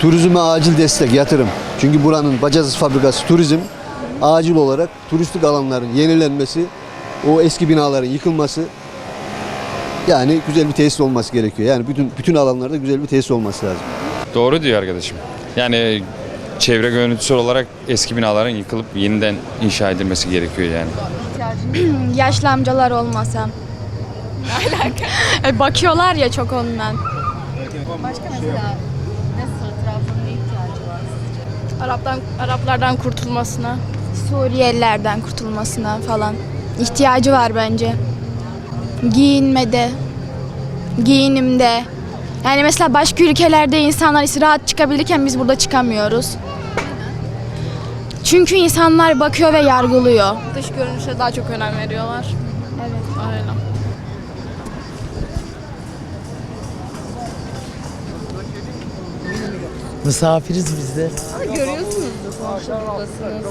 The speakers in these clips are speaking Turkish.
Turizme acil destek, yatırım. Çünkü buranın bacasız fabrikası turizm acil olarak turistik alanların yenilenmesi, o eski binaların yıkılması yani güzel bir tesis olması gerekiyor. Yani bütün bütün alanlarda güzel bir tesis olması lazım. Doğru diyor arkadaşım. Yani çevre görüntüsü olarak eski binaların yıkılıp yeniden inşa edilmesi gerekiyor yani. Yaşlı amcalar olmasa. Ne alaka? bakıyorlar ya çok ondan. Başka mesela nasıl Trabzon'un ne ihtiyacı var sizce? Araptan Araplardan kurtulmasına, Suriyelilerden kurtulmasına falan ihtiyacı var bence. Giyinmede, giyinimde. Yani mesela başka ülkelerde insanlar rahat çıkabilirken biz burada çıkamıyoruz. Çünkü insanlar bakıyor ve yargılıyor. Dış görünüşe daha çok önem veriyorlar. Evet. Öyle. Misafiriz biz de. Görüyorsunuz da sonuçta buradasınız.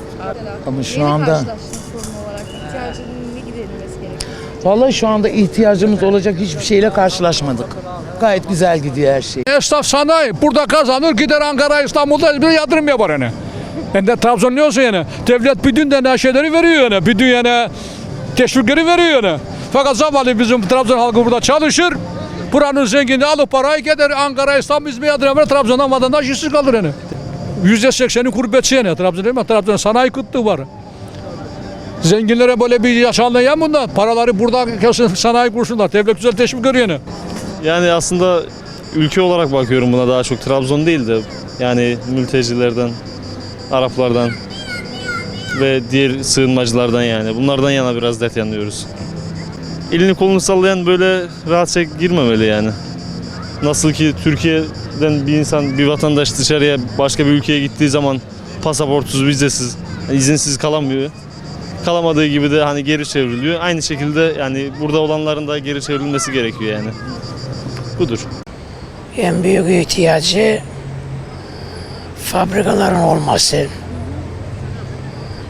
Ama şu anda karşılaştınız sorun olarak? İhtiyacının ne giderilmesi gerekiyor? vallahi şu anda ihtiyacımız olacak hiçbir şeyle karşılaşmadık. Gayet güzel gidiyor her şey. Esnaf sanayi burada kazanır gider Ankara İstanbul'da bir yatırım yapar yani. Ben de Trabzon ne olsun yani. Devlet bütün tane şeyleri veriyor yani. Bütün yani teşvikleri veriyor yani. Fakat zavallı bizim Trabzon halkı burada çalışır. Buranın zengini alıp parayı gider Ankara İstanbul İzmir yapar. Trabzon'dan vatandaş işsiz kalır yani. Yüzde sekseni gurbetçi yani Trabzon değil mi? Trabzon sanayi kıtlığı var. Zenginlere böyle bir yaşanlayan bunlar. Paraları burada kesin sanayi kursunlar. Devlet güzel teşvik görüyor yani. Yani aslında ülke olarak bakıyorum buna daha çok Trabzon değil de yani mültecilerden, Araplardan ve diğer sığınmacılardan yani bunlardan yana biraz dert yanıyoruz. Elini kolunu sallayan böyle rahatça girmemeli yani. Nasıl ki Türkiye'den bir insan, bir vatandaş dışarıya başka bir ülkeye gittiği zaman pasaportsuz, vizesiz, izinsiz kalamıyor. Kalamadığı gibi de hani geri çevriliyor. Aynı şekilde yani burada olanların da geri çevrilmesi gerekiyor yani. Budur. En büyük ihtiyacı fabrikaların olması,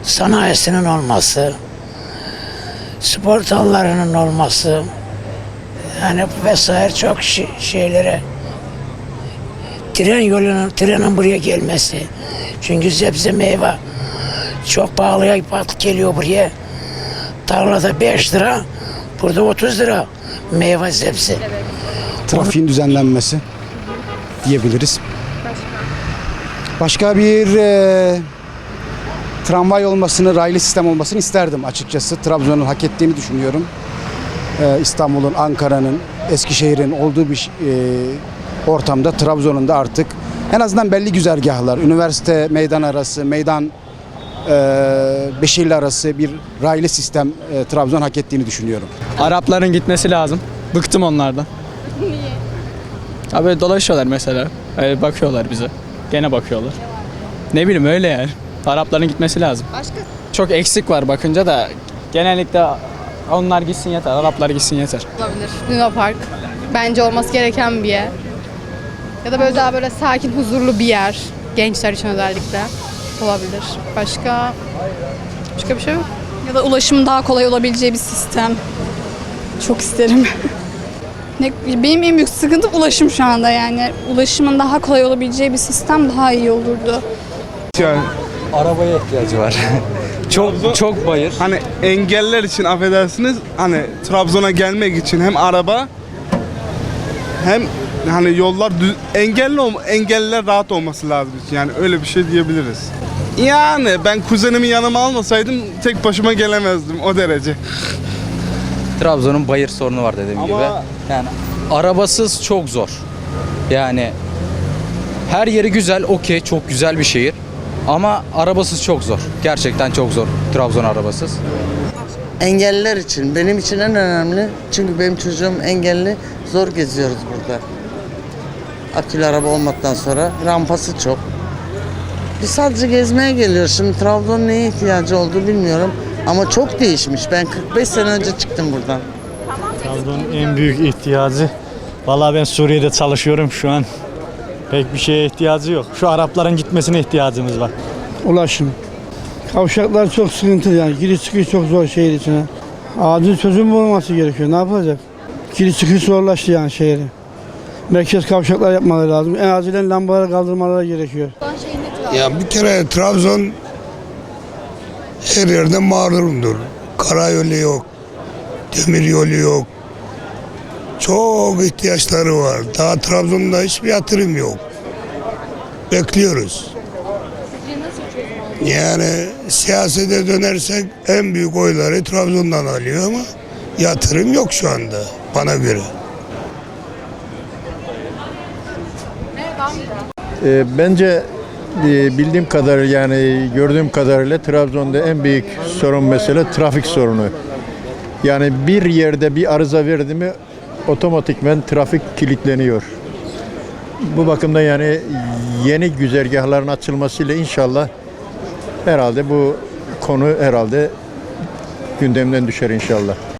sanayisinin olması, spor dallarının olması, yani vesaire çok şey- şeylere tren yolunun, trenin buraya gelmesi. Çünkü sebze meyve çok pahalıya pat- geliyor buraya. Tarlada 5 lira, burada 30 lira meyve sebze. trafiğin düzenlenmesi diyebiliriz. Başka bir e, tramvay olmasını, raylı sistem olmasını isterdim açıkçası. Trabzon'un hak ettiğini düşünüyorum. E, İstanbul'un, Ankara'nın, Eskişehir'in olduğu bir e, ortamda Trabzon'un da artık en azından belli güzergahlar, üniversite meydan arası, meydan e, Beşirli arası bir raylı sistem e, Trabzon hak ettiğini düşünüyorum. Arapların gitmesi lazım. Bıktım onlardan. Niye? Abi dolaşıyorlar mesela. Öyle bakıyorlar bize. Gene bakıyorlar. Ne bileyim öyle yani. Arapların gitmesi lazım. Başka? Çok eksik var bakınca da genellikle onlar gitsin yeter. Araplar gitsin yeter. Olabilir. Luna Park. Bence olması gereken bir yer. Ya da böyle daha böyle sakin, huzurlu bir yer. Gençler için özellikle. Olabilir. Başka... Başka bir şey yok. Ya da ulaşımın daha kolay olabileceği bir sistem. Çok isterim. Ne, benim en büyük sıkıntım ulaşım şu anda yani. Ulaşımın daha kolay olabileceği bir sistem daha iyi olurdu. Arabaya ihtiyacı var. çok çok bayır. Hani engeller için affedersiniz hani Trabzon'a gelmek için hem araba hem hani yollar dü- engelli olma, engelliler rahat olması lazım yani öyle bir şey diyebiliriz. Yani ben kuzenimi yanıma almasaydım tek başıma gelemezdim o derece. Trabzon'un bayır sorunu var dediğim Ama- gibi. Yani arabasız çok zor. Yani her yeri güzel, okey, çok güzel bir şehir. Ama arabasız çok zor. Gerçekten çok zor Trabzon arabasız. Engelliler için, benim için en önemli. Çünkü benim çocuğum engelli, zor geziyoruz burada. Akülü araba olmaktan sonra rampası çok. Biz sadece gezmeye geliyoruz. Şimdi Trabzon neye ihtiyacı olduğu bilmiyorum. Ama çok değişmiş. Ben 45 sene önce çıktım buradan. Trabzon'un en büyük ihtiyacı. Vallahi ben Suriye'de çalışıyorum şu an. Pek bir şeye ihtiyacı yok. Şu Arapların gitmesine ihtiyacımız var. Ulaşım. Kavşaklar çok sıkıntı yani. Giriş çıkış çok zor şehir içine. Acil çözüm bulunması gerekiyor. Ne yapılacak? Kilit çıkış zorlaştı yani şehri. Merkez kavşaklar yapmaları lazım. En acilen lambaları kaldırmaları gerekiyor. Ya bir kere Trabzon her yerde mağdurumdur. Karayolu yok, demir yolu yok. Çok ihtiyaçları var. Daha Trabzon'da hiçbir yatırım yok. Bekliyoruz. Yani siyasete dönersek en büyük oyları Trabzon'dan alıyor ama yatırım yok şu anda bana göre. Ee, bence e, bildiğim kadarıyla yani gördüğüm kadarıyla Trabzon'da en büyük sorun mesele trafik sorunu. Yani bir yerde bir arıza verdi mi otomatikmen trafik kilitleniyor. Bu bakımdan yani yeni güzergahların açılmasıyla inşallah herhalde bu konu herhalde gündemden düşer inşallah.